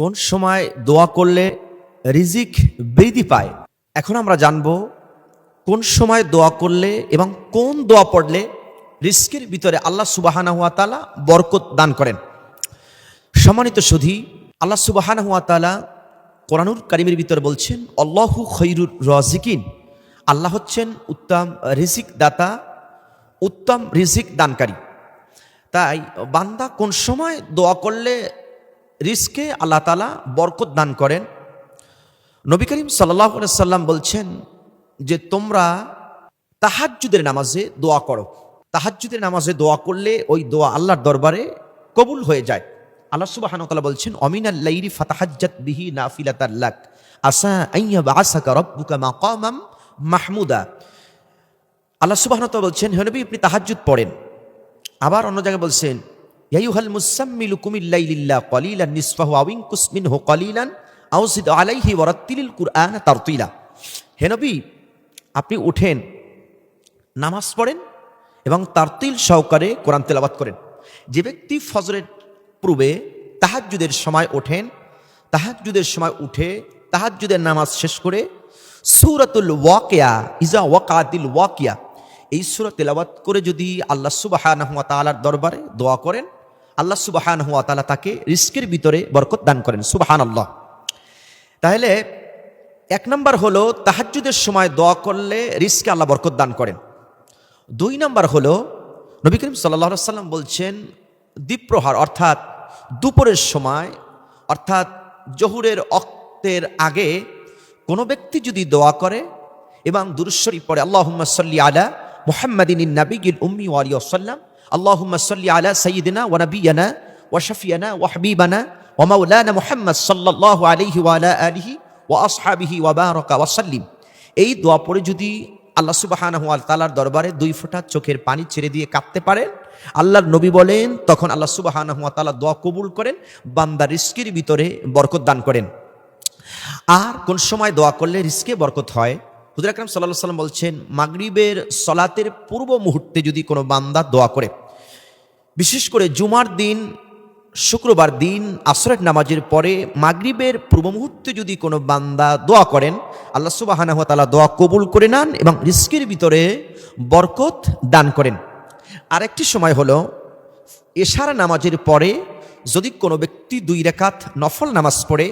কোন সময় দোয়া করলে রিজিক বৃদ্ধি পায়? এখন আমরা জানব কোন সময় দোয়া করলে এবং কোন দোয়া পড়লে রিস্কের ভিতরে আল্লাহ সুবাহানা হুয়া তালা বরকত দান করেন? সম্মানিত সুধী, আল্লাহ সুবাহানা হুয়া তালা কোরআনুর কারিমের ভিতরে বলছেন, আল্লাহু খৈরুর রাজিকিন। আল্লাহ হচ্ছেন উত্তম রিজিক দাতা উত্তম রিজিক দানকারী। তাই বান্দা কোন সময় দোয়া করলে রিস্কে আল্লাহ তালা বরকত দান করেন। নবী করিম সাল্লাহ সাল্লাম বলছেন যে, তোমরা তাহাজ্জুদের নামাজে দোয়া করো। তাহাজ্জুদের নামাজে দোয়া করলে ওই দোয়া আল্লাহর দরবারে কবুল হয়ে যায়। আল্লাহ সুবাহান তালা বলছেন, অমিন আল্লাইরি ফাতাহাজ্জাত বিহি নাফিলাতাল্লাক আসা আইয়া বাসাকা রব্বুকা মাকামাম মাহমুদা। আল্লাহ বলছেন হেনবি আপনি তাহাজ্জুদ পড়েন। আবার অন্য জায়গায় বলছেন ইয়াইহাল মুসাম্মিলু কুমিল্লাইলিল্লাহ কলিলান নিসফাহু আউইন কুসমিনহু কলিলান আউজিদ আলাইহি ওয়ারাত্তিলিল কুরআন তারতিলা হে নবী, আপনি উঠেন, নামাজ পড়েন এবং তারতিল সহকারে কোরআন তেলাবাত করেন। যে ব্যক্তি ফজরের পূর্বে তাহাজ্জুদের সময় ওঠেন, তাহাজ্জুদের সময় উঠে তাহাজ্জুদের নামাজ শেষ করে সুরাতুল ওয়াকিয়া, ইজা ওয়াকাতিল ওয়াকিয়া, এই সুরা তেলাওয়াত করে যদি আল্লাহ তালার দরবারে দোয়া করেন আল্লাহ সুবাহান হুয়া তালা তাকে রিস্কের ভিতরে বরকত দান করেন সুবাহান আল্লাহ তাহলে এক নম্বর হলো তাহাজ্জুদের সময় দোয়া করলে রিস্কে আল্লাহ বরকত দান করেন। দুই নম্বর হলো নবী করিম সাল্লা সাল্লাম বলছেন, দ্বীপ্রহার অর্থাৎ দুপুরের সময়, অর্থাৎ জহুরের অক্তের আগে কোনো ব্যক্তি যদি দোয়া করে এবং দুরুশ্বরী পড়ে আল্লাহ সাল্লি আলা মুহাম্মাদিন নবীন উম্মি ওয়ালি ওসাল্লাম আল্লাহ সাল্লি আলা সঈদিনা ওয়া নবিয়ানা ওয়া শফিয়ানা ওয়া হাবিবানা ওয়া মাওলানা মুহাম্মদ সাল্লাল্লাহু আলাইহি ওয়া আলা আলিহি ওয়া এই দোয়া পড়ে যদি আল্লাহ সুবাহানাহু ওয়া তাআলার দরবারে দুই ফোঁটা চোখের পানি ছেড়ে দিয়ে কাঁদতে পারেন, আল্লাহর নবী বলেন, তখন আল্লাহ সুবাহানাহু তাআলা দোয়া কবুল করেন, বান্দা রিস্কির ভিতরে বরকত দান করেন। আর কোন সময় দোয়া করলে রিস্কে বরকত হয়? হুজুর আকরাম সাল্লাহ সাল্লাম বলছেন, মাগরিবের সলাতের পূর্ব মুহূর্তে যদি কোনো বান্দা দোয়া করে, বিশেষ করে জুমার দিন, শুক্রবার দিন, আসরের নামাজের পরে মাগরিবের পূর্ব মুহূর্তে যদি কোনো বান্দা দোয়া করেন, আল্লাহ সুবাহানা তালা দোয়া কবুল করে নেন এবং রিস্কের ভিতরে বরকত দান করেন। আরেকটি সময় হলো, এশারা নামাজের পরে যদি কোনো ব্যক্তি দুই রেখাত নফল নামাজ পড়ে,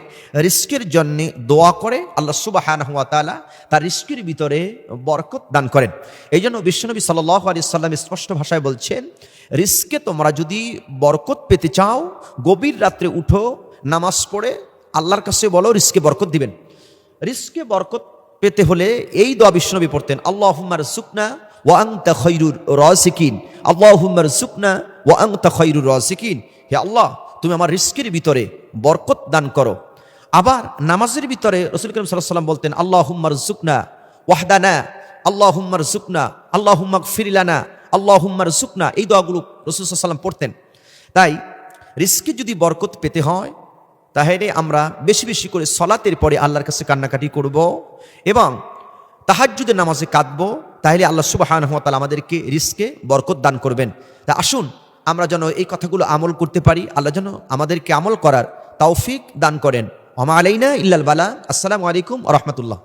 রিস্কের জন্যে দোয়া করে, আল্লাহ সুবাহান হুয়া তালা তার রিস্কের ভিতরে বরকত দান করেন। এই জন্য বিশ্বনবী সাল্লাহ আলি সাল্লাম স্পষ্ট ভাষায় বলছেন, রিস্কে তোমরা যদি বরকত পেতে চাও, গভীর রাত্রে উঠো, নামাজ পড়ে, আল্লাহর কাছে বলো, রিস্কে বরকত দিবেন। রিস্কে বরকত পেতে হলে এই দোয়া বিশ্বনবী পড়তেন আল্লাহ হুম্মার সুকনা ওয়া আংতা খৈরুর রসিকিন আল্লাহ হুম্মার সুকনা খৈরুর রসিকিন হে আল্লাহ, তুমি আমার রিস্কের ভিতরে বরকত দান করো। আবার নামাজের ভিতরে রসুল করিম সাল্লাহ সাল্লাম বলতেন আল্লাহ হুম্মার সুকনা ওয়াহদানা আল্লাহ হুম্মার জুকনা আল্লাহ হুম্মাক ফিরিলানা আল্লাহ হুম্মার সুকনা এই দোয়াগুলো রসুল সাল্লাম পড়তেন। তাই রিস্কে যদি বরকত পেতে হয়, তাহলে আমরা বেশি বেশি করে সলাতের পরে আল্লাহর কাছে কান্নাকাটি করব এবং তাহাজ্জুদের নামাজে কাঁদবো, তাহলে আল্লাহ সুবাহান তালা আমাদেরকে রিস্কে বরকত দান করবেন। তা আসুন আমরা যেন এই কথাগুলো আমল করতে পারি, আল্লাহ যেন আমাদেরকে আমল করার তৌফিক দান করেন। ওমা আলাইনা ইল্লাল বালা। আসসালামু আলাইকুম রহমতুল্লাহ।